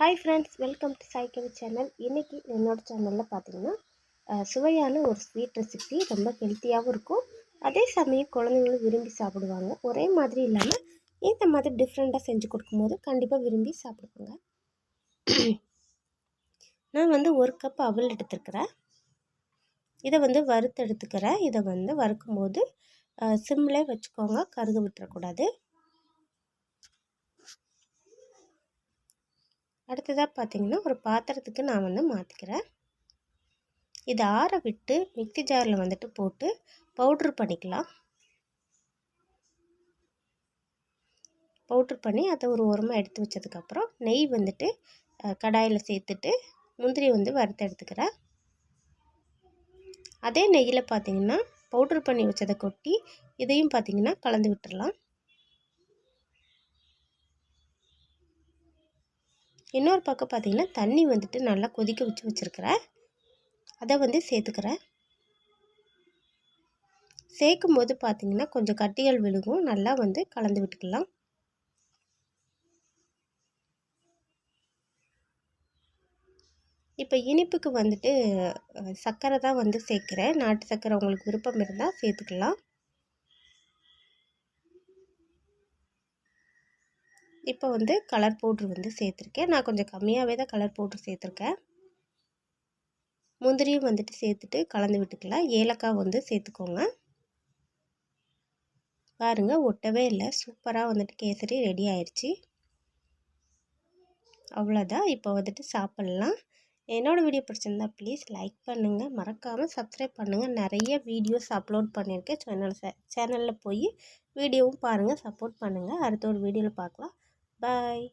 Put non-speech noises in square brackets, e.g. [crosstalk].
Hi friends welcome to Saikavi channel இன்றைக்கி என்னோடய சேனலில் பார்த்தீங்கன்னா சுவையான ஒரு ஸ்வீட் ரெசிபி ரொம்ப ஹெல்த்தியாகவும் இருக்கும். அதே சமயம் குழந்தைங்களும் விரும்பி சாப்பிடுவாங்க. ஒரே மாதிரி இல்லாமல் இந்த மாதிரி டிஃப்ரெண்ட்டாக செஞ்சு கொடுக்கும்போது கண்டிப்பாக விரும்பி சாப்பிடுவாங்க. [clears throat] நான் வந்து ஒரு கப் அவல் எடுத்துருக்கிறேன். இதை வந்து வறுத்து எடுத்துக்கிறேன். இதை வந்து வறுக்கும்போது சிம்மில் வச்சுக்கோங்க. கருக விட்டுறக்கூடாது. அடுத்ததாக பார்த்தீங்கன்னா ஒரு பாத்திரத்துக்கு நான் வந்து மாற்றிக்கிறேன் இதை ஆற விட்டு மிக்சி ஜாரில் வந்துட்டு போட்டு பவுட்ரு பண்ணிக்கலாம். பவுட்ரு பண்ணி அதை ஒரு ஓரமாக எடுத்து வச்சதுக்கப்புறம் நெய் வந்துட்டு கடாயில் சேர்த்துட்டு முந்திரி வந்து வறுத்து எடுத்துக்கிறேன். அதே நெய்யில் பார்த்தீங்கன்னா பவுட்ரு பண்ணி வச்சதை கொட்டி இதையும் பார்த்தீங்கன்னா கலந்து விட்டுடலாம் இன்னொரு பக்கம் பார்த்திங்கன்னா தண்ணி வந்துட்டு நல்லா கொதிக்க வச்சு வச்சுருக்கிறேன் அதை வந்து சேர்த்துக்கிறேன் சேர்க்கும் போது பார்த்தீங்கன்னா கொஞ்சம் கட்டிகள் விழுகும். நல்லா வந்து கலந்து விட்டுக்கலாம். இப்போ இனிப்புக்கு வந்துட்டு சர்க்கரை தான் வந்து சேர்க்குறேன். நாட்டு சர்க்கரை உங்களுக்கு விருப்பம் இருந்தால் சேர்த்துக்கலாம். இப்போ வந்து கலர் பவுட்ரு வந்து சேர்த்துருக்கேன். நான் கொஞ்சம் கம்மியாகவே தான் கலர் பவுட்ரு சேர்த்துருக்கேன். முந்திரியும் வந்துட்டு சேர்த்துட்டு கலந்து விட்டுக்கலாம். ஏலக்காய் வந்து சேர்த்துக்கோங்க. பாருங்கள் ஒட்டவே இல்லை. சூப்பராக வந்துட்டு கேசரி ரெடி ஆயிடுச்சு அவ்வளோதான் இப்போ வந்துட்டு சாப்பிட்லாம். என்னோடய வீடியோ பிடிச்சிருந்தா ப்ளீஸ் லைக் பண்ணுங்கள் மறக்காமல் சப்ஸ்கிரைப் பண்ணுங்கள் நிறைய வீடியோஸ் அப்லோட் பண்ணியிருக்கேன். சேனல் சேனலில் போய் வீடியோவும் பாருங்கள் சப்போர்ட் பண்ணுங்கள் அடுத்த ஒரு வீடியோவில் பார்க்கலாம். பாய்